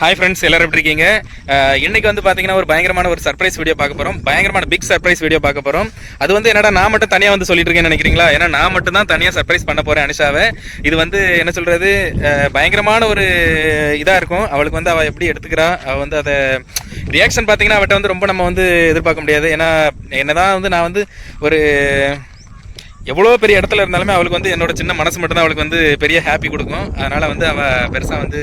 Hi friends எல்லாரும் எப்படி இருக்கீங்க? அஹ் இன்னைக்கு வந்து பார்த்தீங்கன்னா ஒரு பயங்கரமான ஒரு சர்ப்ரைஸ் வீடியோ பார்க்க போகிறோம் பயங்கரமான பிக் சர்ப்ரைஸ் வீடியோ பார்க்க போகிறோம் அது வந்து என்னடா நான் மட்டும் தனியாக வந்து சொல்லிட்டு இருக்கேன்னு நினைக்கிறீங்களா? ஏன்னா நான் மட்டும் தான் தனியாக சர்ப்ரைஸ் பண்ண போகிறேன் அனிஷாவை. இது வந்து என்ன சொல்கிறது பயங்கரமான ஒரு இதாக இருக்கும். அவளுக்கு வந்து அவள் எப்படி எடுத்துக்கிறா? அவள் வந்து அதை ரியாக்ஷன் பார்த்தீங்கன்னா அவட்ட வந்து ரொம்ப நம்ம வந்து எதிர்பார்க்க முடியாது. ஏன்னா என்னதான் வந்து நான் வந்து ஒரு எவ்வளோ பெரிய இடத்துல இருந்தாலுமே அவளுக்கு வந்து என்னோட சின்ன மனசு மட்டும்தான் அவளுக்கு வந்து பெரிய ஹாப்பி கொடுக்கும். அதனால் வந்து அவள் பெருசாக வந்து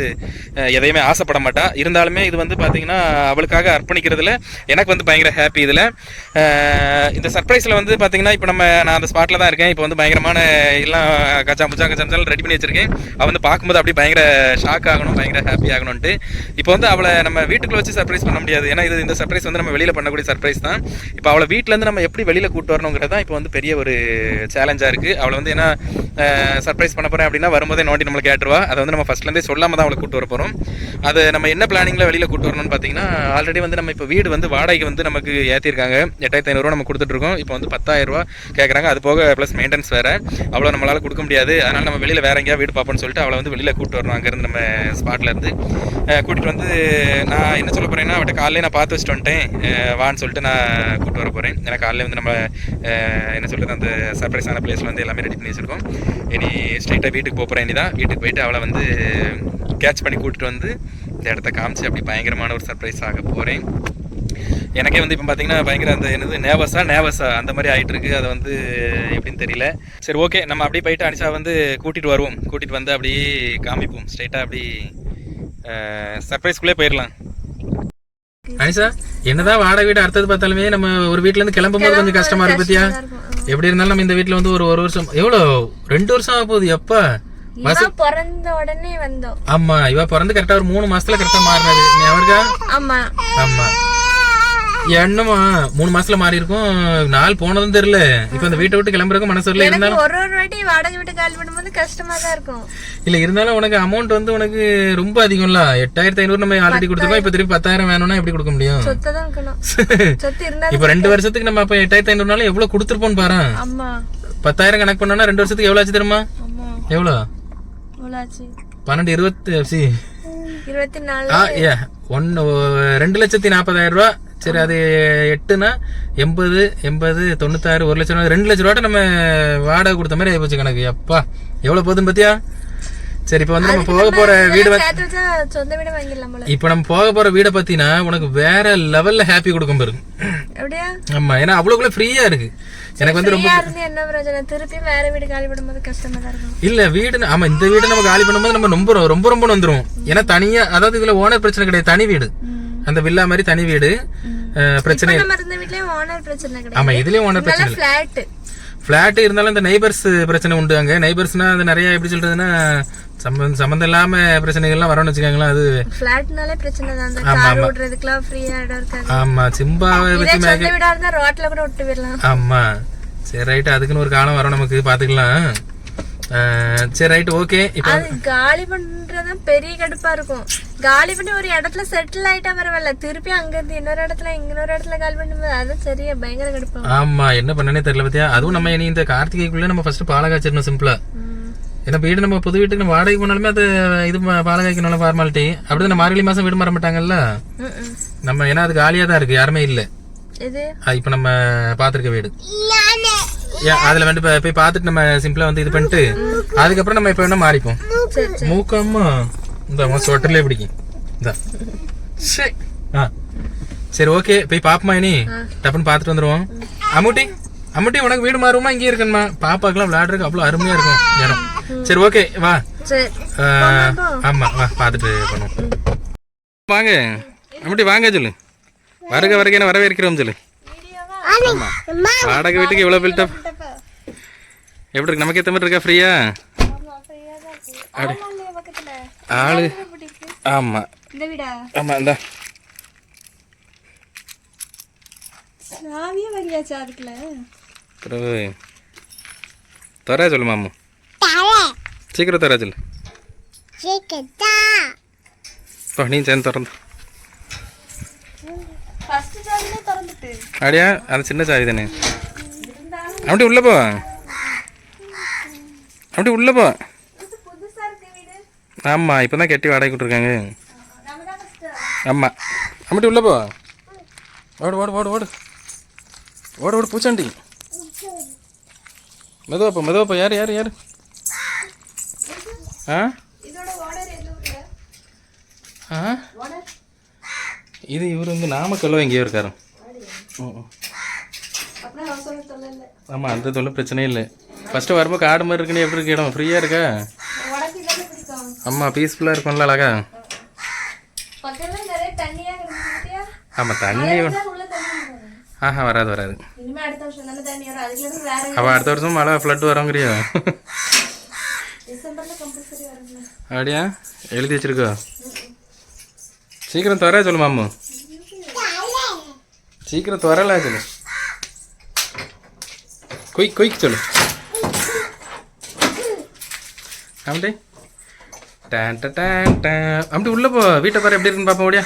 எதையுமே ஆசைப்பட மாட்டா. இருந்தாலுமே இது வந்து பார்த்திங்கன்னா அவளுக்காக அர்ப்பணிக்கிறதுல எனக்கு வந்து பயங்கர ஹாப்பி இதில். இந்த சர்ப்ரைஸில் வந்து பார்த்திங்கன்னா இப்போ நம்ம நான் அந்த ஸ்பாட்டில் தான் இருக்கேன். இப்போ வந்து பயங்கரமான எல்லாம் கச்சா முச்சா கச்சா ரெடி பண்ணி வச்சுருக்கேன். அவள் வந்து பார்க்கும்போது அப்படியே பயங்கர ஷாக் ஆகணும் பயங்கர ஹாப்பி ஆகணும்ட்டு இப்போ வந்து அவளை நம்ம வீட்டுக்குள்ளே வச்சு சர்ப்ரைஸ் பண்ண முடியாது. ஏன்னா இது இந்த சர்ப்ரைஸ் வந்து நம்ம வெளியில் பண்ணக்கூடிய சர்ப்ரைஸ் தான். இப்போ அவளை வீட்டிலேருந்து நம்ம எப்படி வெளியில் கூட்டு வரணுங்கிறது தான் இப்போ வந்து பெரிய ஒரு சேலஞ்சாக இருக்குது அவளை வந்து என்ன சர்ப்ரைஸ் பண்ண போகிறேன் அப்படின்னா வரும்போதே நோண்டி நம்மளை கேட்டுருவா. அதை வந்து நம்ம ஃபஸ்ட்லேருந்தே சொல்லாமல் தான் அவளை கூட்டு வர போகிறோம் அது நம்ம என்ன பிளானிங்கில் வெளியில் கூட்டு வரணும்னு பார்த்தீங்கன்னா ஆல்ரெடி வந்து நம்ம இப்போ வீடு வந்து வாடகைக்கு வந்து நமக்கு ஏற்றிருக்காங்க எட்டாயிரத்தி ஐநூறுரூவா நம்ம கொடுத்துட்ருக்கோம் இப்போ வந்து பத்தாயிரரூவா கேட்குறாங்க அது போக ப்ளஸ் மெயின்டெனன்ஸ் வேறு. அவ்வளோ நம்மளால் கொடுக்க முடியாது. அதனால் நம்ம வெளியில் வேற எங்கேயா வீடு பார்ப்போம்னு சொல்லிட்டு அவளை வந்து வெளியில் கூட்டு வரணும். அங்கேருந்து நம்ம ஸ்பாட்லேருந்து இருந்து. வந்து நான் என்ன சொல்ல போகிறேன்னா அவட்ட காலையிலே நான் பார்த்து வச்சுட்டு வந்துட்டேன். வான்னு சொல்லிட்டு நான் கூப்பிட்டு வர போகிறேன் ஏன்னா காலையில் வந்து நம்ம என்ன சொல்கிறது அந்த சர்ப்ரைஸான பிளேஸில் வந்து எல்லாமே ரெடி பண்ணி வச்சிருக்கோம். இனி ஸ்ட்ரைட்டாக வீட்டுக்கு போக போகிறேன் இனிதான் வீட்டுக்கு போயிட்டு அவளை வந்து கேட்ச் பண்ணி கூப்பிட்டு வந்து இந்த இடத்த காமிச்சு அப்படி பயங்கரமான ஒரு சர்ப்ரைஸ் ஆக போகிறேன் எனக்கே வந்து இப்போ பார்த்தீங்கன்னா பயங்கர அந்த என்னது நேவஸா நேவஸா அந்த மாதிரி ஆகிட்டு இருக்கு. அதை வந்து எப்படின்னு தெரியல. சரி ஓகே நம்ம அப்படியே போயிட்டு அனிஷா வந்து கூட்டிகிட்டு வருவோம். கூட்டிகிட்டு வந்து அப்படியே காமிப்போம். ஸ்ட்ரைட்டாக அப்படி சர்ப்ரைஸ்குள்ளே போயிடலாம். அனிஷா என்னதான் வாடகை வீடு அடுத்தது பார்த்தாலுமே நம்ம ஒரு வீட்ல இருந்து கிளம்பும் போது கொஞ்சம் கஷ்டமா இருக்கு பத்தியா? எப்படி இருந்தாலும் நம்ம இந்த வீட்ல வந்து ஒரு ஒரு வருஷம் எவ்வளோ? ரெண்டு வருஷம் ஆக போகுது எப்பா? இவ பிறந்த உடனே வந்தோம். ஆமா இவ பிறந்து கரெக்டா ஒரு மூணு மாசத்துல கரெக்டா மாறினது அவருக்கா? ஆமா. ஆமா. என்னமா மூணு மாசத்துல மாறி இருக்கும். நாள் போனதும் தெரியல. இப்ப இந்த வீட்டை விட்டு கிளம்புறதுக்கு மனசு எனக்கு இருந்தாலும் ஒரு ஒரு வாட்டி வாடகை வீட்டு காலி பண்ணும்போது கஷ்டமா தான் இருக்கும். இல்ல இருந்தாலும் உனக்கு அமௌண்ட் வந்து உனக்கு ரொம்ப அதிகம்ல. எட்டாயிரத்தி ஐநூறு நம்ம ஆல்ரெடி கொடுத்துருக்கோம். இப்ப திருப்பி பத்தாயிரம் வேணும்னா எப்படி கொடுக்க முடியும்? இப்ப ரெண்டு வருஷத்துக்கு நம்ம அப்ப எட்டாயிரத்தி ஐநூறுனாலும் எவ்வளவு கொடுத்துருப்போம் பாரு. பத்தாயிரம் கணக்கு பண்ணோம்னா ரெண்டு வருஷத்துக்கு எவ்வளவு ஆச்சு தெரியுமா? எவ்வளவு பன்னெண்டு இருபத்தி ஒன்னு ரெண்டு லட்சத்தி நாற்பதாயிரம் ரூபா சரி அது எட்டுனா எண்பது எண்பது தொண்ணூத்தாறு ஒரு லட்சம் ரெண்டு லட்ச ரூபாட்ட நம்ம வாடகை கொடுத்த மாதிரி ஆயிப்போச்சு கணக்கு. அப்பா எவ்வளவு போகுதுன்னு பாத்தியா? சரி இப்போ வந்து நம்ம போக போற வீடு சொந்த வாங்கிடலாம் இப்போ நம்ம போக போற வீடை பார்த்தீங்கன்னா உனக்கு வேற லெவல்ல ஹாப்பி கொடுக்கும் பாருங்க ஆமா ஏன்னா அவ்வளோக்குள்ள ஃப்ரீயா இருக்கு. எனக்கு வந்து ரொம்ப என்ன பிரச்சனை திருப்பி வேற வீடு காலி பண்ணும்போது கஷ்டமா தான் இருக்கும். இல்ல வீடு ஆமா இந்த வீடு நம்ம காலி பண்ணும்போது நம்ம ரொம்ப ரொம்ப ரொம்ப வந்துரும் ஏன்னா தனியா அதாவது இதுல ஓனர் பிரச்சனை கிடையாது தனி வீடு. அந்த வில்லா மாதிரி தனி வீடு பிரச்சனை ஆமா இதுலயும் ஓனர் பிரச்சனை ஃபிளாட் இருந்தாலும் இந்த நெய்பர்ஸ் பிரச்சனை உண்டு அங்க. நெய்பர்ஸ்னா அது நிறைய எப்படி சொல்றதுன்னா சம்பந்தம் சம்பந்தம் இல்லாம பிரச்சனைகள்லாம் வரணும்னு வச்சுக்கோங்களேன் அது பிளாட்னாலே பிரச்சனை தான். அந்த ஃப்ரீயா இடம் இருக்காது. ஆமா சிம்பாவை வச்சு சொந்த வீடா இருந்தா ரோட்ல கூட விட்டு போயிடலாம். ஆமா. சரி ரைட் அதுக்குன்னு ஒரு காலம் வரும் நமக்கு பாத்துக்கலாம். சரி ரைட் ஓகே இப்போ அது காலி பண்றது பெரிய கடுப்பா இருக்கும். காலி பண்ணி ஒரு இடத்துல செட்டில் ஆயிட்டா பரவாயில்ல. திருப்பி அங்க இருந்து இன்னொரு இடத்துல இன்னொரு இடத்துல காலி பண்ணும்போது அது சரியா பயங்கர கடுப்பாகும் ஆமா என்ன பண்ணனே தெரியல பத்தியா? அதுவும் நம்ம இனி இந்த கார்த்திகைக்குள்ள நம்ம ஃபர்ஸ்ட் பாலை காய்ச்சிடணும் சிம்பிளா. ஏன்னா வீடு நம்ம புது வீட்டுக்கு நம்ம வாடகை போனாலுமே அது இது ம- பாலை காய்க்கணும் ஃபார்மாலிட்டி அப்படி இந்த மார்கழி மாசம் வீடு மாற மாட்டாங்கல்ல. நம்ம ஏன்னா அது காலியா தான் இருக்கு யாருமே இல்ல. இப்ப நம்ம பாத்திருக்க வீடு. அதுல வந்து போய் பார்த்துட்டு நம்ம சிம்பிளா வந்து இது பண்ணிட்டு அதுக்கப்புறம் நம்ம இப்ப வேணா மாறிப்போம். மூக்கம்மா. இந்த சொட்டர்லயே பிடிக்கும் இந்த. சரி ஆ. சரி ஓகே போய் பாப்போமா இனி? டப்புன்னு பார்த்துட்டு வந்துருவோம். அம்முட்டி அம்முட்டி உனக்கு வீடு மாறுமா? இங்கே இருக்கணுமா? பாப்பாக்கெல்லாம் விளையாடுறதுக்கு அவ்வளோ அருமையா இருக்கும் இடம் சரி ஓகே வா. சரி. ஆ, ஆமா வா பார்த்துட்டு பண்ணுவோம். வாங்க. அம்முட்டி வாங்க சொல்லு. வருக வருக என்ன வரவேற்கிறோம் சொல்லு. ஆமா. வாடகை வீட்டுக்கு இவ்வளோ பில்டப் எப்படி இருக்கு? நமக்கு ஏற்ற மாதிரி இருக்கா ஃப்ரீயா? ஆளு. ஆமா. இந்த வீடா? ஆமா இந்தா. பிறகு தரா சொல்லு மாமு. சீக்கிரம் தரா சொல்லு. நீ சேர்ந்து திறந்து. அப்படியா அது சின்ன சாவி தானே? அப்படி உள்ள போ. அப்படி உள்ள போ. ஆமாம் இப்போ தான் கட்டி வாடகை விட்ருக்காங்க ஆமாம் அம்மிட்டி உள்ள போ. ஓடு ஓடு ஓடு ஓடு. ஓடு ஓடு பூச்சாண்டி. மெதுவா போ மெதுவா போ. யார் யார் யார்? ஆ? ஆ? இது இவர் வந்து நாமக்கல்ல எங்கேயோ இருக்காரு. ஆமாம் அந்த தொல்லை பிரச்சனையே இல்லை. ஃபஸ்ட்டு வரும்போது காடு மாதிரி இருக்குன்னு எப்படி இருக்கு இடம்? ஃப்ரீயாக இருக்கா? ஆமாம் பீஸ்ஃபுல்லாக இருக்கும்ல அழகா? ஆமாம் தண்ணி. ஆஹா வராது வராது. அவள் அடுத்த வருஷம் மழை ஃப்ளட் வரோங்கிறியா? அப்படியா? எழுதி வச்சிருக்கோ? சீக்கிரம் துவர சொல்லு மாமு. சீக்கிரம் துவரல சொல்லு. குயிக் குயிக் சொல்லு. அப்படி டேன் ட டேன் டேன். அப்படி உள்ள போ. வீட்டை பாரு எப்படி இருக்குன்னு பார்ப்போம் ஓடியா.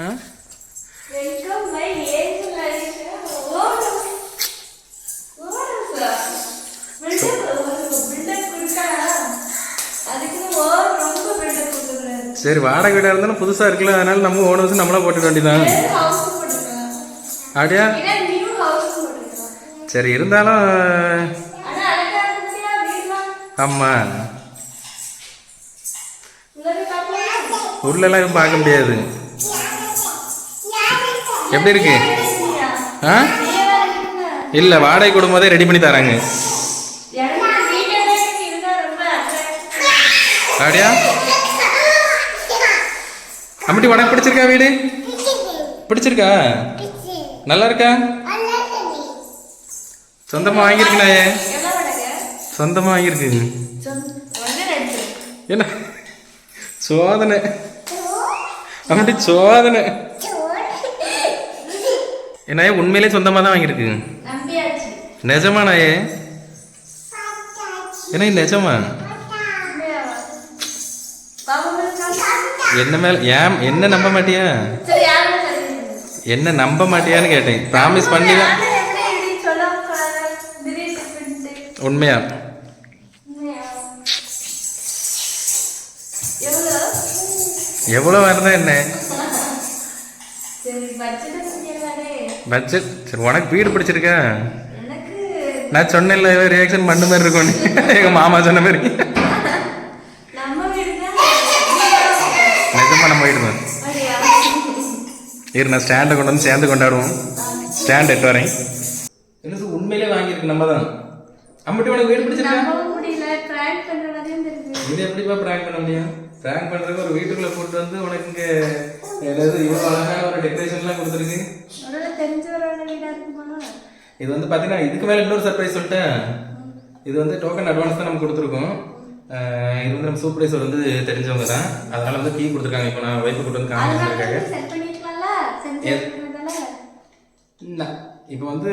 ஆ? சரி வாடகை வீடாக இருந்தாலும் புதுசாக இருக்குல்ல அதனால நம்ம ஓனர்ஸ் வருஷம் நம்மளா போட்டுக்க வேண்டியதான் அப்படியா சரி இருந்தாலும் ஆனா அழகா இருந்துச்சியா வீடுலாம் ஆமாம் எதுவும் பார்க்க முடியாது. எப்படி இருக்கு? ஆ? இல்லை வாடகை கொடுக்கும்போதே ரெடி பண்ணி தராங்க. அப்படியா அம்மட்டி உனக்கு பிடிச்சிருக்கா வீடு? பிடிச்சிருக்கா? நல்லா இருக்கா? சொந்தமாக வாங்கியிருக்கணாயே சொந்தமாக பண்ணுங்க வாங்கியிருக்கு என்ன? சோதனை. அப்படி சோதனை. என்ன உண்மையிலே சொந்தமாக தான் வாங்கியிருக்கு. நிஜமா நாயே என்ன நிஜமா? என்ன மேல ஏன் என்ன நம்ப மாட்டியா? என்ன நம்ப மாட்டியான்னு கேட்டேன். ப்ராமிஸ் பண்ணி உண்மையா? எவ்வளோ வரதா என்ன. பட்ஜெட் சரி உனக்கு வீடு பிடிச்சிருக்கா? எனக்கு நான் சொன்னேன்ல ரியாக்ஷன் பண்ண மாதிரி இருக்கும்னு எங்க மாமா சொன்ன மாதிரி. நம்ம வீடுதான் நிஜமா நம்ம வீடு தான்? இரு நான் ஸ்டாண்டை கொண்டு வந்து சேர்ந்து கொண்டாடுவோம். ஸ்டாண்ட் எட்டு வரேன் என்ன சார் உண்மையிலே வாங்கியிருக்கு நம்ம தான். அம்மட்டி உனக்கு வீடு பிடிச்சிருக்கா? நம்பவும் முடியல prank பண்ற மாதிரியும் தெரியுது. இது எப்படிப்பா ப்ராங்க் பண்ண முடியும்? ப்ராங்க் பண்றதுக்கு ஒரு வீட்டுக்குள்ள கூட்டு வந்து உனக்கு இங்க ஏதாவது இவ்வளோ அழகான ஒரு டெக்கரேஷன்லாம் கொடுத்துருக்கு. இது வந்து பார்த்தீங்கன்னா இதுக்கு மேலே இன்னொரு சர்ப்ரைஸ் சொல்லிட்டேன். இது வந்து டோக்கன் அட்வான்ஸ் தான் நம்ம கொடுத்துருக்கோம். இது வந்து நம்ம சூப்பர்வைசர் வந்து தெரிஞ்சவங்க தான். அதனால வந்து கீ கொடுத்துருக்காங்க. இப்போ நான் ஒய்ஃபு கூட்டு வந்து காமிச்சிருக்காங்க இப்போ வந்து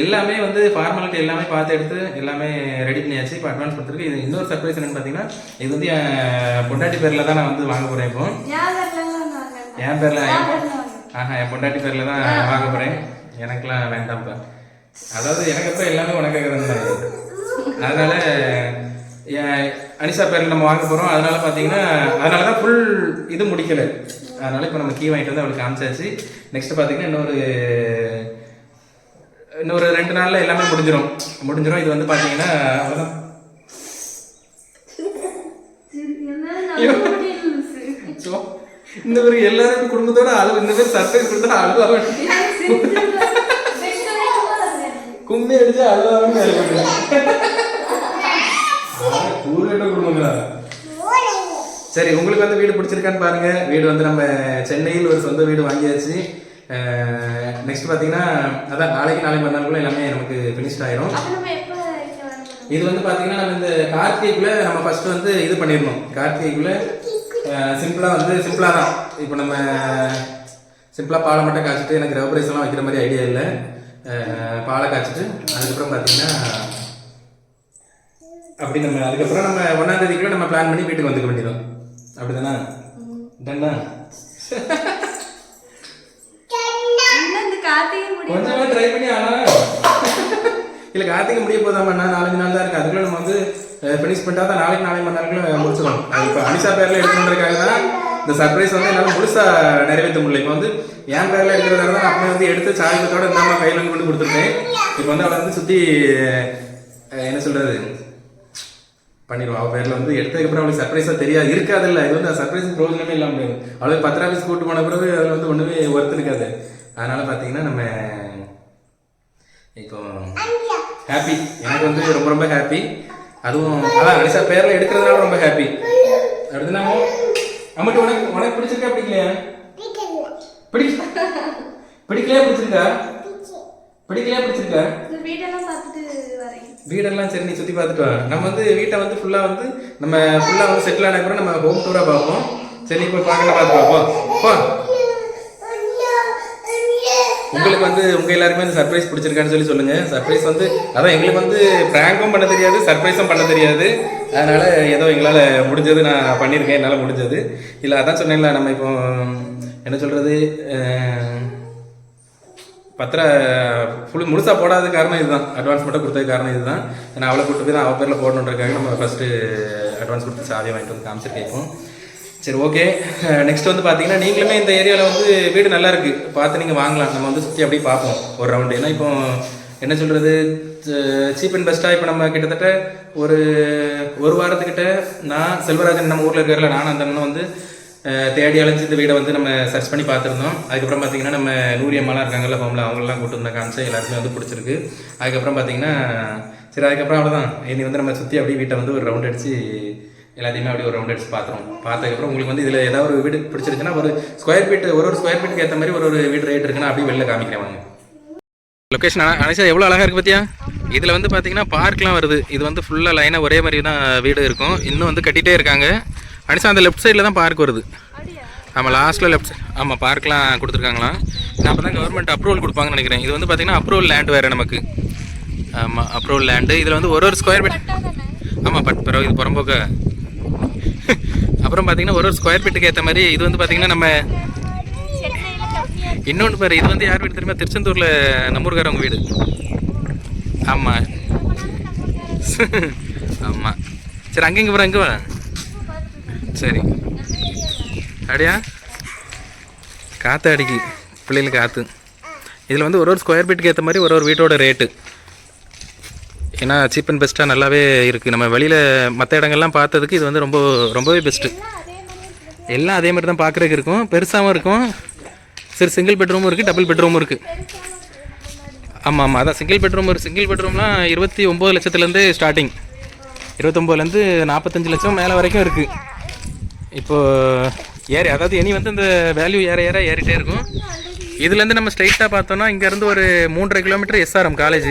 எல்லாமே வந்து ஃபார்மாலிட்டி எல்லாமே பார்த்து எடுத்து எல்லாமே ரெடி பண்ணியாச்சு. இப்போ அட்வான்ஸ் கொடுத்துருக்கு. இது இன்னொரு சர்ப்ரைஸ் என்னன்னு பார்த்தீங்கன்னா இது வந்து என் பொண்டாட்டி பேரில் தான் நான் வந்து வாங்க போகிறேன் இப்போ. என் பேரில் ஆஹா என் பொண்டாட்டி பேரில் தான் வாங்க போகிறேன் எனக்கெல்லாம் வேண்டாம்ப்பா அதாவது எனக்கு அப்புறம் எல்லாமே உனக்காக தான். அதனால என் அனிஷா பேரில் நம்ம வாங்க போகிறோம் அதனால பார்த்தீங்கன்னா அதனால தான் ஃபுல் இது முடிக்கல. அதனால இப்போ நம்ம கீ வாங்கிட்டு வந்து அவளுக்கு காமிச்சாச்சு. நெக்ஸ்ட் பார்த்தீங்கன்னா இன்னொரு இன்னொரு ரெண்டு நாளில் எல்லாமே முடிஞ்சிடும் முடிஞ்சிடும் இது வந்து பார்த்தீங்கன்னா அவ்வளோதான் இந்த ஒரு எல்லாரும் குடும்பத்தோட அழுவு இந்த பேர் சர்ப்ரைஸ் கொடுத்தா அழுவாங்க கும்மி அடிச்சு அழுவாங்க கூறுகட்ட குடும்பங்களா சரி உங்களுக்கு வந்து வீடு பிடிச்சிருக்கான்னு பாருங்க. வீடு வந்து நம்ம சென்னையில் ஒரு சொந்த வீடு வாங்கியாச்சு. நெக்ஸ்ட் பார்த்தீங்கன்னா அதான் நாளைக்கு நாளைக்கு மறுநாளுக்குள்ள எல்லாமே நமக்கு ஃபினிஷ்ட் ஆயிரும். இது வந்து பாத்தீங்கன்னா நம்ம இந்த கார்த்திகைக்குள்ள நம்ம ஃபர்ஸ்ட் வந்து இது பண்ணிடணும். கார்த்திகைக்குள்ள சிம்பிளா வந்து சிம்பிளா தான். இப்போ நம்ம சிம்பிளா பாலை மட்டும் காய்ச்சிட்டு எனக்கு ரவ் எல்லாம் வைக்கிற மாதிரி ஐடியா இல்லை. பாலை காய்ச்சிட்டு அதுக்கப்புறம் பாத்தீங்கன்னா அப்படி நம்ம அதுக்கப்புறம் நம்ம ஒன்னாம் தேதிக்குள்ள நம்ம பிளான் பண்ணி வீட்டுக்கு வந்துக்க வேண்டியதும் அப்படிதானே? டன்னா இன்னும் இந்த கார்த்திகை முடியும் கொஞ்சமா ட்ரை பண்ணி ஆனா. இல்ல கார்த்திகை முடிய போதாமா நான் நாலஞ்சு நாள் தான் இருக்கு அதுக்குள்ள நம்ம வந்து ஃபினிஷ் பண்ணிட்டா தான் நாளைக்கு நாளைக்கு மணி நேரங்களும் இப்போ அனிஷா பேர்ல எடுக்கணுன்றதுக்காக தான் இந்த சர்ப்ரைஸ் வந்து என்னால் முழுசாக நிறைவேற்ற முடியல. இப்போ வந்து என் பேரில் இருக்கிறதால தான் அப்போ வந்து எடுத்து சாயத்தோட இந்தாம கையில் வந்து கொண்டு கொடுத்துருக்கேன் இப்போ வந்து அவளை வந்து சுற்றி என்ன சொல்கிறது பண்ணிடுவோம் அவள் பேரில் வந்து எடுத்ததுக்கப்புறம் அவளுக்கு சர்ப்ரைஸாக தெரியாது இருக்காதுல்ல. இது வந்து சர்ப்ரைஸ் பிரோஜனமே இல்லாம முடியாது அவளுக்கு பத்து ஆஃபீஸ் கூட்டு போன பிறகு அதில் வந்து ஒன்றுமே ஒர்த் இருக்காது. அதனால பார்த்தீங்கன்னா நம்ம இப்போ ஹாப்பி எனக்கு வந்து ரொம்ப ரொம்ப ஹாப்பி அதுவும் அதான் அனிஷா பேரில் எடுக்கிறதுனால ரொம்ப ஹாப்பி அடுத்து நாம அம்மட்டு உனக்கு உனக்கு பிடிச்சிருக்கா பிடிக்கலையா? பிடிக்க பிடிக்கலையா பிடிச்சிருக்கா? பிடிக்கலையா பிடிச்சிருக்கா? வீடெல்லாம் பார்த்துட்டு வரேன். வீடெல்லாம் சரி நீ சுற்றி பார்த்துட்டு வா. நம்ம வந்து வீட்டை வந்து ஃபுல்லாக வந்து நம்ம ஃபுல்லாக வந்து செட்டில் ஆன நம்ம ஹோம் டூராக பார்ப்போம். சரி போய் பார்க்கலாம் பார்த்து பார்ப்போம். போ. உங்களுக்கு வந்து உங்க எல்லாருக்குமே வந்து சர்ப்ரைஸ் பிடிச்சிருக்கான்னு சொல்லி சொல்லுங்க. சர்ப்ரைஸ் வந்து அதான் எங்களுக்கு வந்து பிராங்கும் பண்ண தெரியாது சர்ப்ரைஸும் பண்ண தெரியாது. அதனால ஏதோ எங்களால் முடிஞ்சது நான் பண்ணியிருக்கேன் என்னால் முடிஞ்சது. இல்லை அதான் சொன்னேன்ல நம்ம இப்போ என்ன சொல்றது பத்திர ஃபுல் முழுசாக போடாத காரணம் இதுதான். அட்வான்ஸ் மட்டும் கொடுத்தது காரணம் இதுதான். நான் அவளை கூட்டு போய் தான் அவள் பேரில் போடணுன்றக்காக நம்ம ஃபஸ்ட்டு அட்வான்ஸ் கொடுத்து சாவியை வாங்கிட்டு வந்து காமிச்சிருக்கேன் இப்போ. சரி ஓகே நெக்ஸ்ட் வந்து பார்த்தீங்கன்னா நீங்களுமே இந்த ஏரியாவில் வந்து வீடு நல்லா இருக்கு. பார்த்து நீங்கள் வாங்கலாம். நம்ம வந்து சுற்றி அப்படியே பார்ப்போம் ஒரு ரவுண்டு ஏன்னா இப்போ என்ன சொல்கிறது சீப் அண்ட் பெஸ்ட்டாக இப்போ நம்ம கிட்டத்தட்ட ஒரு ஒரு வாரத்துக்கிட்ட நான் செல்வராஜன் நம்ம ஊரில் இருக்கிறல நானும் அந்த அண்ணன் வந்து தேடி அலைஞ்சு இந்த வீடை வந்து நம்ம சர்ச் பண்ணி பார்த்துருந்தோம். அதுக்கப்புறம் பார்த்தீங்கன்னா நம்ம நூரியம்மாலாம் இருக்காங்கல்ல ஹோமில் அவங்களெலாம் கூட்டு வந்த காமிச்சு எல்லாருக்குமே வந்து பிடிச்சிருக்கு. அதுக்கப்புறம் பார்த்தீங்கன்னா சரி அதுக்கப்புறம் அவ்வளோதான் இனி வந்து நம்ம சுற்றி அப்படியே வீட்டை வந்து ஒரு ரவுண்ட் அடித்து எல்லாத்தையுமே அப்படியே ஒரு ரவுண்ட் அடிச்சு பார்த்துருவோம். பார்த்ததுக்கப்புறம் உங்களுக்கு வந்து இதில் ஏதாவது ஒரு வீடு பிடிச்சிருச்சுன்னா ஒரு ஸ்கொயர் ஃபீட் ஒரு ஒரு ஸ்கொயர் ஃபீட்டுக்கு ஏற்ற மாதிரி ஒரு ஒரு வீடு ரேட் இருக்குன்னா அப்படியே வெளில காமிக்கிறேன் வாங்க. லொக்கேஷன் அனிஷா எவ்வளோ அழகாக இருக்குது பார்த்தியா இதில் வந்து பார்த்தீங்கன்னா பார்க்லாம் வருது. இது வந்து ஃபுல்லாக லைனாக ஒரே மாதிரி தான் வீடு இருக்கும். இன்னும் வந்து கட்டிகிட்டே இருக்காங்க. அனிசா அந்த லெஃப்ட் சைடில் தான் பார்க் வருது. ஆமாம் லாஸ்ட்டில் லெஃப்ட் ஆமாம் பார்க்லாம் கொடுத்துருக்காங்களாம். நான் அப்போ தான் கவர்மெண்ட் அப்ரூவல் கொடுப்பாங்கன்னு நினைக்கிறேன். இது வந்து பார்த்தீங்கன்னா அப்ரூவல் லேண்ட் வேறு நமக்கு. ஆமாம் அப்ரூவல் லேண்டு இதில் வந்து ஒரு ஒரு ஸ்கொயர் ஃபீட் ஆமாம் பட் பிறகு இது புறம்போக்க? அப்புறம் பார்த்தீங்கன்னா ஒரு ஒரு ஸ்கொயர் ஃபீட்டுக்கு ஏற்ற மாதிரி இது வந்து பார்த்தீங்கன்னா நம்ம இன்னொன்று பாரு இது வந்து யார் வீடு தெரியுமா? திருச்செந்தூரில் நம்பூர்காரவங்க வீடு. ஆமாம் ஆமாம் சரி அங்கே இங்கே போகிற அங்கே வா. சரி. அப்படியா காற்று அடிக்கி பிள்ளைகளுக்கு காற்று இதில் வந்து ஒரு ஒரு ஸ்கொயர் ஃபீட்டுக்கு ஏற்ற மாதிரி ஒரு ஒரு வீட்டோட ரேட்டு ஏன்னா சீப் அண்ட் பெஸ்ட்டாக நல்லாவே இருக்குது நம்ம வெளியில் மற்ற இடங்கள்லாம் பார்த்ததுக்கு இது வந்து ரொம்ப ரொம்பவே பெஸ்ட்டு எல்லாம் அதே மாதிரி தான் பார்க்குறதுக்கு இருக்கும். பெருசாகவும் இருக்கும். சரி சிங்கிள் பெட்ரூமும் இருக்குது டபுள் பெட்ரூமும் இருக்குது ஆமாம் ஆமாம் அதான் சிங்கிள் பெட்ரூம் ஒரு சிங்கிள் பெட்ரூம்லாம் இருபத்தி ஒம்பது லட்சத்துலேருந்து ஸ்டார்டிங் இருபத்தொம்போதுலேருந்து நாற்பத்தஞ்சு லட்சம் மேலே வரைக்கும் இருக்குது இப்போ ஏறி அதாவது இனி வந்து இந்த வேல்யூ ஏற ஏற ஏறிட்டே இருக்கும். இதுலேருந்து நம்ம ஸ்ட்ரைட்டாக பார்த்தோன்னா இங்கேருந்து ஒரு மூன்றரை கிலோமீட்டர் எஸ்ஆர்எம் காலேஜ்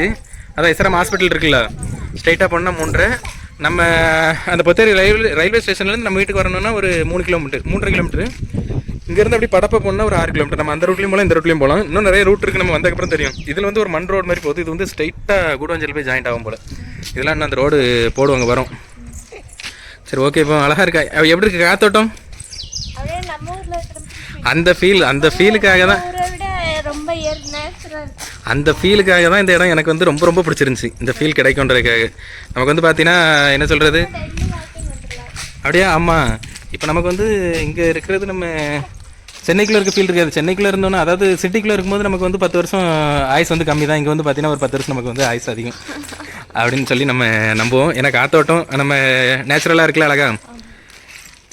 அதான் எஸ்ஆர்எம் ஹாஸ்பிட்டல் இருக்குல்ல. ஸ்ட்ரைட்டாக போனால் மூன்றரை. நம்ம அந்த பொத்தேரி ரயில்வே ரயில்வே ஸ்டேஷன்லேருந்து நம்ம வீட்டுக்கு வரணும்னா ஒரு மூணு கிலோமீட்டர் மூன்றரை கிலோமீட்டர் இங்கேருந்து அப்படி படப்ப போனால் ஒரு ஆறு கிலோமீட்டர் நம்ம அந்த ரூட்லையும் போகலாம் இந்த ரூட்லையும் போகலாம் இன்னும் நிறைய ரூட் இருக்குது நம்ம வந்ததுக்கப்புறம் தெரியும். இதில் வந்து ஒரு மண் ரோடு மாதிரி போகுது. இது வந்து ஸ்ட்ரைட்டாக கூடவஞ்சல் போய் ஜாயிண்ட் ஆகும் போல். இதெல்லாம் இன்னும் அந்த ரோடு போடுவாங்க வரும். சரி ஓகே இப்போ அழகாக இருக்கா? எப்படி இருக்கு? காத்தோட்டம்? அந்த ஃபீல் அந்த ஃபீலுக்காக தான் ஊரை விட ரொம்ப இயற் நேச்சுரல் அந்த ஃபீலுக்காக தான் இந்த இடம் எனக்கு வந்து ரொம்ப ரொம்ப பிடிச்சிருந்துச்சி. இந்த ஃபீல் கிடைக்குன்றதுக்காக நமக்கு வந்து பார்த்தீங்கன்னா என்ன சொல்கிறது அப்படியா? அப்படியே ஆமாம் இப்போ நமக்கு வந்து இங்கே இருக்கிறது நம்ம சென்னைக்குள்ளே இருக்க ஃபீல் இருக்காது. சென்னைக்குள்ளே இருந்தோன்னா அதாவது சிட்டிக்குள்ளே இருக்கும்போது நமக்கு வந்து பத்து வருஷம் ஆயுஸ் வந்து கம்மி தான். இங்கே வந்து பார்த்தீங்கன்னா ஒரு பத்து வருஷம் நமக்கு வந்து ஆயுஸ் அதிகம். அப்படின்னு சொல்லி நம்ம நம்புவோம். எனக்கு காத்தோட்டம் நம்ம நேச்சுரலாக இருக்குல்ல அழகா?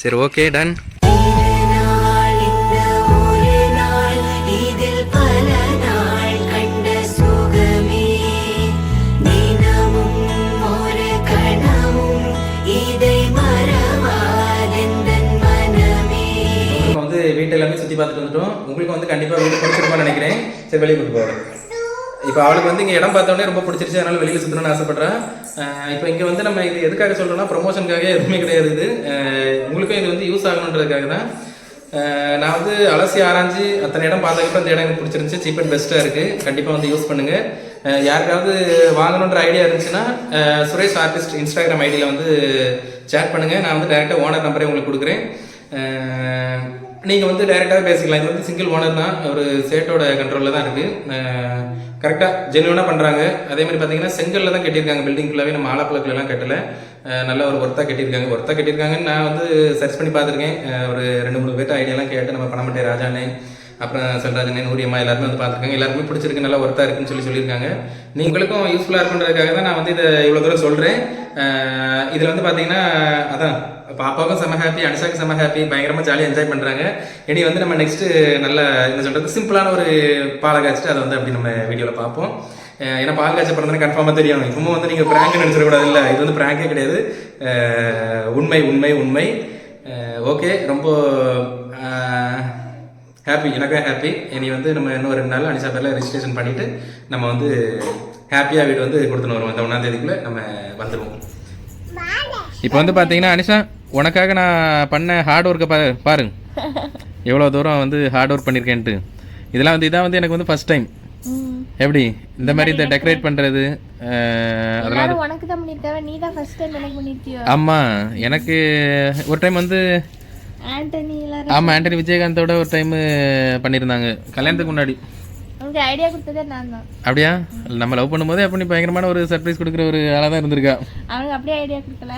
சரி ஓகே டன் சரி வெளியே கூட்டு போகிறேன் இப்போ அவளுக்கு வந்து இங்கே இடம் பார்த்தோன்னே ரொம்ப பிடிச்சிருச்சு அதனால வெளியில் சுற்றணும்னு ஆசைப்பட்றேன். இப்போ இங்கே வந்து நம்ம இது எதுக்காக சொல்கிறோம்னா ப்ரொமோஷனுக்காக எதுவுமே கிடையாது இது. உங்களுக்கும் இது வந்து யூஸ் ஆகணுன்றதுக்காக தான். நான் வந்து அலசி ஆராய்ஞ்சு அத்தனை இடம் பார்த்ததுக்கு இந்த இடம் எனக்கு பிடிச்சிருந்துச்சு. சீப் அண்ட் பெஸ்ட்டாக இருக்குது கண்டிப்பாக வந்து யூஸ் பண்ணுங்கள் யாருக்காவது வாங்கணுன்ற ஐடியா இருந்துச்சுன்னா சுரேஷ் ஆர்டிஸ்ட் இன்ஸ்டாகிராம் ஐடியில் வந்து சேட் பண்ணுங்கள் நான் வந்து டேரெக்டாக ஓனர் நம்பரே உங்களுக்கு கொடுக்குறேன். நீங்கள் வந்து டைரெக்டாகவே பேசிக்கலாம். இது வந்து சிங்கிள் ஓனர் தான் ஒரு சேட்டோட கண்ட்ரோலில் தான் இருக்குது கரெக்டாக ஜென்யூனாக பண்ணுறாங்க அதே மாதிரி பார்த்தீங்கன்னா செங்கல்ல தான் கட்டியிருக்காங்க. பில்டிங் ஃபுல்லாகவே நம்ம ஆலப்பழக்கிலலாம் கட்டலை. நல்ல ஒரு ஒர்த்தாக கட்டியிருக்காங்க. ஒர்த்தாக கட்டியிருக்காங்கன்னு நான் வந்து சர்ச் பண்ணி பார்த்துருக்கேன். ஒரு ரெண்டு மூணு பேர்ட்ட ஐடியாலாம் கேட்டு நம்ம பணமட்டை ராஜானே அப்புறம் செல்ராஜனே நூரியம்மா எல்லாருமே வந்து பார்த்துருக்காங்க. எல்லாருமே பிடிச்சிருக்கு. நல்லா ஒர்த்தாக இருக்குன்னு சொல்லி சொல்லியிருக்காங்க. நீங்களுக்கும் யூஸ்ஃபுல்லாக இருக்குன்றதுக்காக தான் நான் வந்து இதை இவ்வளோ தூரம் சொல்கிறேன் இதில் வந்து பார்த்தீங்கன்னா அதான் பாப்பாவுக்கும் செம்ம ஹாப்பி அனுஷாக்கும் செம்ம ஹாப்பி பயங்கரமாக ஜாலியாக என்ஜாய் பண்ணுறாங்க இனி வந்து நம்ம நெக்ஸ்ட்டு நல்ல என்ன சொல்கிறது சிம்பிளான ஒரு பாலை காய்ச்சிட்டு அதை வந்து அப்படி நம்ம வீடியோவில் பார்ப்போம். ஏன்னா பால் காய்ச்ச படம் தானே கன்ஃபார்மாக தெரியும். இப்பவும் வந்து நீங்கள் ப்ராங்க் நினச்சிடக்கூடாது இல்லை இது வந்து ப்ராங்கே கிடையாது. உண்மை உண்மை உண்மை. ஓகே ரொம்ப ஹாப்பி எனக்கும் ஹாப்பி இனி வந்து நம்ம இன்னும் ரெண்டு நாள் அனிஷா பேரில் ரெஜிஸ்ட்ரேஷன் பண்ணிவிட்டு நம்ம வந்து ஹாப்பியாக வீடு வந்து கொடுத்துன்னு வருவோம். இந்த ஒன்றாந்தேதிக்குள்ளே நம்ம வந்துடுவோம் இப்போ வந்து பார்த்தீங்கன்னா அனிஷா உனக்காக நான் பண்ண ஹார்ட் ஒர்க்கை பா பாருங்க. எவ்வளோ தூரம் வந்து ஹார்ட் ஒர்க் பண்ணியிருக்கேன்ட்டு இதெல்லாம் வந்து இதான் வந்து எனக்கு வந்து ஃபர்ஸ்ட் டைம் எப்படி? இந்த மாதிரி இந்த டெக்கரேட் பண்ணுறது அதெல்லாம் உனக்கு தான் பண்ணிருக்காவ நீ தான் ஃபர்ஸ்ட் டைம் எனக்கு பண்ணிருக்கியோ ஆமாம் எனக்கு ஒரு டைம் வந்து ஆண்டனி ஆமாம் ஆண்டனி விஜயகாந்தோட ஒரு டைம் பண்ணியிருந்தாங்க கல்யாணத்துக்கு முன்னாடி. உனக்கு ஐடியா கொடுத்ததே நான் தான் அப்படியா? நம்ம லவ் பண்ணும்போதே அப்போ நீ பயங்கரமான ஒரு சர்ப்ரைஸ் கொடுக்குற ஒரு ஆளாக தான் இருந்திருக்கா. அவனுக்கு அப்படியே ஐடியா கொடுக்கல.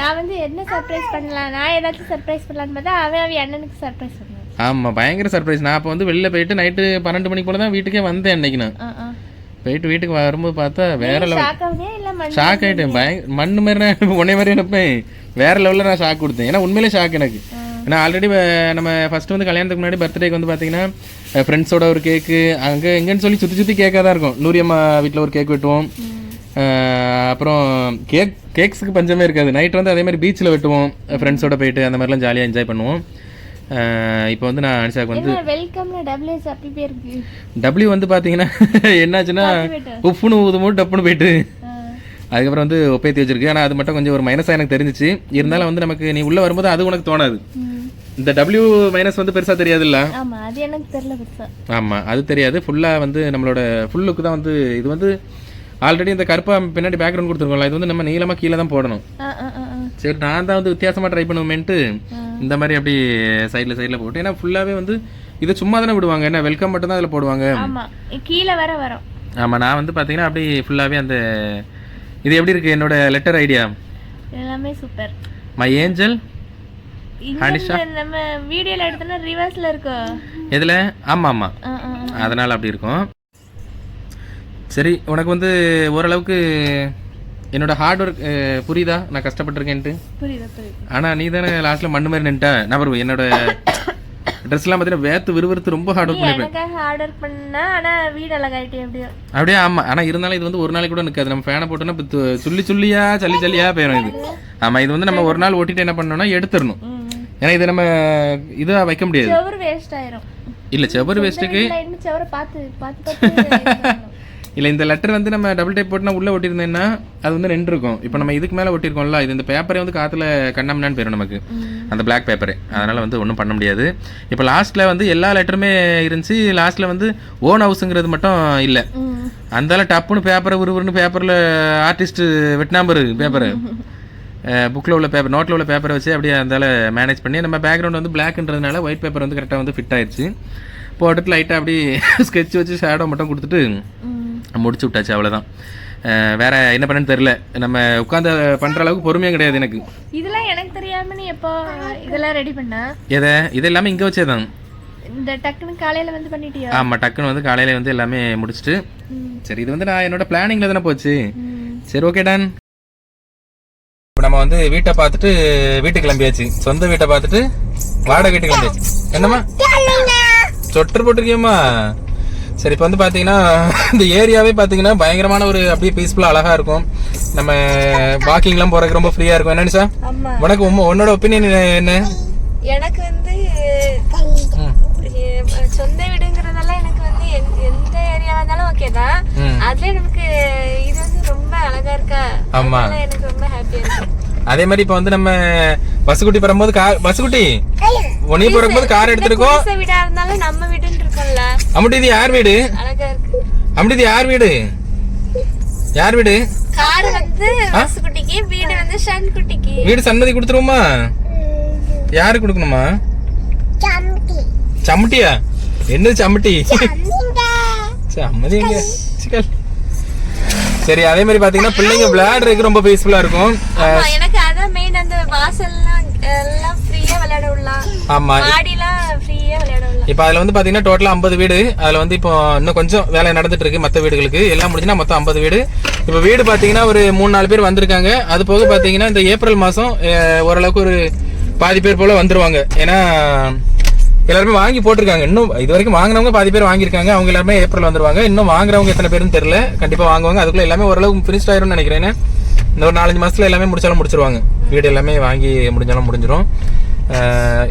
நான் வந்து என்ன சர்ப்ரைஸ் பண்ணலாம்? நான் ஏதாச்சும் சர்ப்ரைஸ் பண்ணலான்னு பார்த்தா அவன் அவன் அண்ணனுக்கு சர்ப்ரைஸ் பண்ணான் ஆமாம் பயங்கர சர்ப்ரைஸ் நான் அப்போ வந்து வெளில போயிட்டு நைட்டு பன்னெண்டு மணிக்கு போல தான் வீட்டுக்கே வந்தேன் அன்னைக்கு நான். போயிட்டு வீட்டுக்கு வரும்போது பார்த்தா வேற லெவல் ஷாக் ஆகுதே இல்ல மண் ஷாக் ஆகிட்டேன் பய மண்ணு மாதிரி நான் உன்னை மாதிரி நினைப்பேன். வேற லெவலில் நான் ஷாக் கொடுத்தேன். ஏன்னா உண்மையிலே ஷாக் எனக்கு. ஏன்னா ஆல்ரெடி நம்ம ஃபர்ஸ்ட் வந்து கல்யாணத்துக்கு முன்னாடி பர்த்டேக்கு வந்து பார்த்தீங்கன்னா ஃப்ரெண்ட்ஸோட ஒரு கேக்கு அங்கே எங்கன்னு சொல்லி சுற்றி சுற்றி கேக்காக தான் இருக்கும். நூரியம்மா வீட்டில் ஒரு கேக் வெட்டுவோம். அப்புறம் கேக் கேக்ஸுக்கு பஞ்சமே இருக்காது. நைட் வந்து அதே மாதிரி பீச்சில் வெட்டுவோம். ஃப்ரெண்ட்ஸோட போயிட்டு அந்த மாதிரிலாம் ஜாலியாக என்ஜாய் பண்ணுவோம். இப்போ வந்து நான் அனிஷாக்கு வந்து டபிள்யூ வந்து பார்த்தீங்கன்னா என்னாச்சுன்னா. உப்புன்னு ஊதுமோ டப்புன்னு போயிட்டு. அதுக்கப்புறம் வந்து ஒப்பேத்தி வச்சிருக்கு. ஆனால் அது மட்டும் கொஞ்சம் ஒரு மைனஸாக எனக்கு தெரிஞ்சிச்சு. இருந்தாலும் வந்து நமக்கு நீ உள்ளே வரும்போது அது உனக்கு தோணாது. இந்த டபிள்யூ மைனஸ் வந்து பெருசாக தெரியாதுல்ல? ஆமா அது எனக்கு தெரியல பெருசா. ஆமாம் அது தெரியாது. ஃபுல்லாக வந்து நம்மளோட ஃபுல் லுக்கு தான் வந்து இது வந்து ஆல்ரெடி இந்த கருப்பா பின்னாடி பேக்ரவுண்ட் கொடுத்துருக்கோம்ல இது வந்து நம்ம நீளமாக கீழே தான் போடணும். சரி நான் தான் வந்து வித்தியாசமாக ட்ரை பண்ணுவோமேன்ட்டு இந்த மாதிரி அப்படி சைடில் சைடில் போட்டு ஏன்னா ஃபுல்லாகவே வந்து இது சும்மா தானே விடுவாங்க என்ன வெல்கம் மட்டும் தான் அதில் போடுவாங்க. கீழே வர வரும். ஆமாம் நான் வந்து பார்த்தீங்கன்னா அப்படி ஃபுல்லாகவே அந்த இது எப்படி இருக்குது என்னோட லெட்டர் ஐடியா எல்லாமே சூப்பர் மை ஏஞ்சல் இந்த நம்ம வீடியோல எடுத்தோம்னா ரிவர்ஸ்ல இருக்கும் எதில்? ஆமாம் ஆமாம் ஆ, ஆ, ஆ. அதனால் அப்படி இருக்கும். சரி உனக்கு வந்து ஓரளவுக்கு என்னோட ஹார்ட் ஒர்க் புரியுதா? நான் கஷ்டப்பட்டிருக்கேன்ட்டு. புரியுது புரியுது. ஆனால் நீ தானே லாஸ்ட்டில் மண்ணு மாதிரி நின்ட்டா நான் பாரு என்னோட ட்ரெஸ்லாம் பார்த்தீங்கன்னா வேர்த்து விறுவிறுத்து ரொம்ப ஹார்ட் ஒர்க் பண்ணிருப்பேன் ஒர்க் பண்ணா ஆனா வீடு அழகாயிட்டே எப்படியோ அப்படியே ஆமாம் ஆனால் இருந்தாலும் இது வந்து ஒரு நாளைக்கு கூட நிற்காது நம்ம ஃபேனை போட்டோன்னா இப்போ சுள்ளி சுள்ளியா சல்லி சல்லியா போயிடும் இது ஆமாம் இது வந்து நம்ம ஒரு நாள் ஓட்டிட்டு என்ன பண்ணோம்னா எடுத்துடணும். ஏன்னா இதை நம்ம இதாக வைக்க முடியாது செவரு வேஸ்ட் ஆயிரும் இல்லை செவ்வறு வேஸ்ட்டுக்கு செவரை பார்த்து பார்த்து. இல்லை இந்த லெட்டர் வந்து நம்ம டபுள் டைப் போட்டு நான் உள்ளே ஒட்டியிருந்தேன்னா அது வந்து நின்று இருக்கும். இப்போ நம்ம இதுக்கு மேலே ஒட்டியிருக்கோம்ல இது இந்த பேப்பரே வந்து காற்றுல கண்ணாமண்ணான்னு போயிடும் நமக்கு. அந்த பிளாக் பேப்பரு அதனால் வந்து ஒன்றும் பண்ண முடியாது. இப்போ லாஸ்ட்டில் வந்து எல்லா லெட்டருமே இருந்துச்சு. லாஸ்ட்டில் வந்து ஓன் ஹவுஸுங்கிறது மட்டும் இல்லை. அந்தால டப்புன்னு பேப்பரை உருவுருன்னு பேப்பரில் ஆர்டிஸ்ட் வெட்டினாம்பரு பேப்பரு புக்கில் உள்ள பேப்பர் நோட்டில் உள்ள பேப்பரை வச்சு அப்படியே அந்தால மேனேஜ் பண்ணி நம்ம பேக்ரவுண்ட் வந்து பிளாக்ன்றதுனால ஒயிட் பேப்பர் வந்து கரெக்டாக வந்து ஃபிட் ஆயிடுச்சு போட்டுட்டு லைட்டாக அப்படி ஸ்கெட்ச் வச்சு ஷேடோ மட்டும் கொடுத்துட்டு. முடிச்சு விட்டாச்சு அவ்வளோதான் வேற என்ன பண்ணேன்னு தெரில நம்ம உட்காந்து பண்ணுற அளவுக்கு பொறுமையாக கிடையாது எனக்கு. இதெல்லாம் எனக்கு தெரியாம நீ எப்போ இதெல்லாம் ரெடி பண்ண? எதை? இது எல்லாமே இங்கே வச்சே தான். இந்த டக்குன்னு காலையில வந்து பண்ணிட்டியா? ஆமாம் டக்குன்னு வந்து காலையில் வந்து எல்லாமே முடிச்சுட்டு. சரி இது வந்து நான் என்னோட பிளானிங்கில் தானே போச்சு. சரி ஓகே டன் இப்போ நம்ம வந்து வீட்டை பார்த்துட்டு வீட்டுக்கு கிளம்பியாச்சு. சொந்த வீட்டை பார்த்துட்டு வாடகை வீட்டுக்கு கிளம்பியாச்சு. என்னம்மா? சொட்டர் போட்டிருக்கியம்மா. சரி இப்போ வந்து பார்த்தீங்கன்னா இந்த ஏரியாவே பார்த்தீங்கன்னா பயங்கரமான ஒரு அப்படியே பீஸ்ஃபுல்லாக அழகா இருக்கும். நம்ம வாக்கிங்லாம் போறதுக்கு ரொம்ப ஃப்ரீயாக இருக்கும். என்ன ஆமா. உனக்கு உம்ம- உன்னோட ஒப்பீனியன் என்ன எனக்கு வந்து சொந்த வீடுங்கிறதெல்லாம் எனக்கு வந்து எந்த- ஏரியாவா இருந்தாலும் ஓகே தான். அதுல நமக்கு இது வந்து ரொம்ப அழகா இருக்கா? ஆமா. எனக்கு ரொம்ப ஹாப்பியா இருக்கு. அதே மாதிரி இப்போ வந்து நம்ம பஸ்ஸுக்குட்டி வரும்போது கார் பஸ்ஸுக்குட்டி? உன்னைய போகும்போது கார் எடுத்திருக்கோம். வீடா இருந்தாலும் நம்ம இருக்கோம்ல அம்முட்டி இது யார் வீடு? அழகா இருக்கு. அம்முட்டி இது யார் வீடு? யார் வீடு? கார் வந்து குட்டிக்கு வீடு வந்து ஷன் குட்டிக்கு வீடு சன்னதி கொடுத்துருவோமா? யாரு கொடுக்கணுமா? சம்மட்டியா என்னது சம்மட்டி சம்மதி எங்க? சிக்கல். சரி அதே மாதிரி பாத்தீங்கன்னா பிள்ளைங்க விளையாடுறதுக்கு ரொம்ப பீஸ்ஃபுல்லா இருக்கும். எனக்கு அதான் மெயின் அந்த வாசல்லாம் எல்லாம் ஃப்ரீயா விளையாட விடலாம். ஆமா. மாடிலாம் ஃப்ரீயா விளையாட இப்போ அதில் வந்து பார்த்தீங்கன்னா டோட்டலாக ஐம்பது வீடு. அதில் வந்து இப்போ இன்னும் கொஞ்சம் வேலை நடந்துட்டு இருக்கு மற்ற வீடுகளுக்கு. எல்லாம் முடிஞ்சுன்னா மொத்தம் ஐம்பது வீடு. இப்போ வீடு பார்த்தீங்கன்னா ஒரு மூணு நாலு பேர் வந்திருக்காங்க. அது போக பார்த்தீங்கன்னா இந்த ஏப்ரல் மாதம் ஓரளவுக்கு ஒரு பாதி பேர் போல் வந்துருவாங்க. ஏன்னா எல்லாருமே வாங்கி போட்டிருக்காங்க. இன்னும் இது வரைக்கும் வாங்கினவங்க பாதி பேர் வாங்கியிருக்காங்க. அவங்க எல்லாருமே ஏப்ரல் வந்துருவாங்க. இன்னும் வாங்குறவங்க எத்தனை பேருன்னு தெரியல. கண்டிப்பாக வாங்குவாங்க. அதுக்குள்ள எல்லாமே ஓரளவுக்கு ஃபினிஷ் ஆயிரும்னு நினைக்கிறேன். இந்த ஒரு நாலஞ்சு மாசத்துல எல்லாமே முடிச்சாலும் முடிச்சிருவாங்க. வீடு எல்லாமே வாங்கி முடிஞ்சாலும் முடிஞ்சிடும்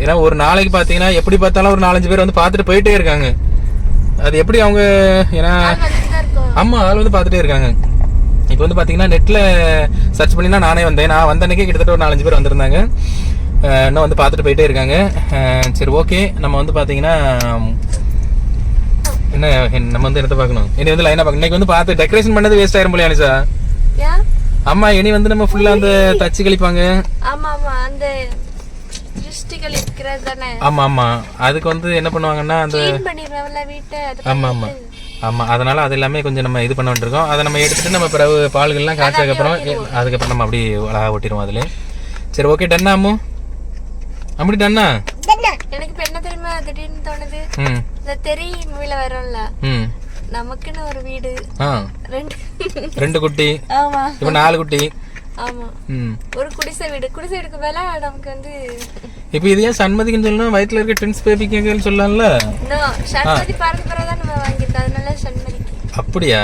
ஏன்னா ஒரு நாளைக்கு பாத்தீங்கன்னா எப்படி பார்த்தாலும் ஒரு நாலஞ்சு பேர் வந்து பார்த்துட்டு போயிட்டே இருக்காங்க. அது எப்படி அவங்க ஏன்னா வந்துட்டு தான் இருக்கும் ஆமா ஆள் வந்து பார்த்துட்டே இருக்காங்க. இப்போ வந்து பாத்தீங்கன்னா நெட்ல சர்ச் பண்ணி தான் நானே வந்தேன். நான் வந்த அன்னைக்கே கிட்டத்தட்ட ஒரு நாலஞ்சு பேர் வந்திருந்தாங்க. இன்னும் வந்து பார்த்துட்டு போயிட்டே இருக்காங்க. சரி ஓகே நம்ம வந்து பாத்தீங்கன்னா என்ன நம்ம வந்து என்னத்தை பார்க்கணும்? இனி வந்து லைனா பார்க்கணும். இன்னைக்கு வந்து பார்த்து டெக்கரேஷன் பண்ணது வேஸ்ட் ஆயிரும் போல அனிசா ஏன்? ஆமா இனி வந்து நம்ம ஃபுல்லா அந்த தச்சு கழிப்பாங்க. ஆமா ஆமா அந்த திருஷ்டிகள் இருக்கிறது தானே ஆமா ஆமா. அதுக்கு வந்து என்ன பண்ணுவாங்கன்னா அந்த க்ளீன் பண்ணிடுறவங்கள வீட்டை அது ஆமா ஆமா. ஆமா அதனால அது எல்லாமே கொஞ்சம் நம்ம இது பண்ண வேண்டியிருக்கோம். அதை நம்ம எடுத்துட்டு நம்ம பிறகு பால்கள்லாம் காய்ச்சதுக்கு அப்புறம் அதுக்கப்புறம் நம்ம அப்படியே அழகா ஓட்டிடுவோம் அதுல. சரி ஓகே டன்னா அம்மு? அப்படி டன்னா எனக்கு இப்ப என்ன தெரியுமா திடீர்னு தோணுது? ம். இந்த தெரி மூவில வரும்ல ம். நமக்குன்னு ஒரு வீடு. ஆ. ரெண்டு. ரெண்டு குட்டி. ஆமா. இப்போ நாலு குட்டி. ஆமா. ம். ஒரு குடிசை வீடு. குடிசை வீடுக்கு மேல நமக்கு வந்து இப்போ இது ஏன் சண்மதிக்குன்னு சொல்லணும் வயிற்றுல இருக்க ட்வின்ஸ் பேபிக்கு சொல்லலாம்ல? சண்மதி பிறந்த பிறகுதான் நம்ம வாங்கியிருக்கோம். அதனால சண்மதிக்கு. அப்படியா?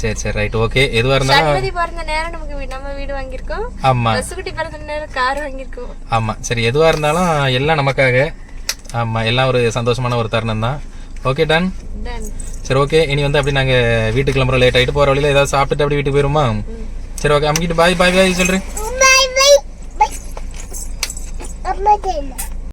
சரி சரி ரைட் ஓகே எதுவா இருந்தாலும் சண்மதி பிறந்த நேரம் நமக்கு நம்ம வீடு வாங்கியிருக்கோம். ஆமா. ரசுகுட்டி பிறந்த நேரம் கார் வாங்கியிருக்கோம். ஆமா. சரி எதுவா இருந்தாலும் எல்லாம் நமக்காக. ஆமா எல்லாம் ஒரு சந்தோஷமான ஒரு தருணம் தான். ஓகே டன் டன் சரி ஓகே இனி வந்து அப்படி நாங்க வீட்டுக்கு கிளம்புறோம். லேட் ஆயிட்டு போற வழியில ஏதாவது சாப்பிட்டுட்டு அப்படி வீட்டுக்கு போயிருமா? சரி ஓகே அம்மிக்கிட்டு பாய் பாய் பாய் சொல்றேன்.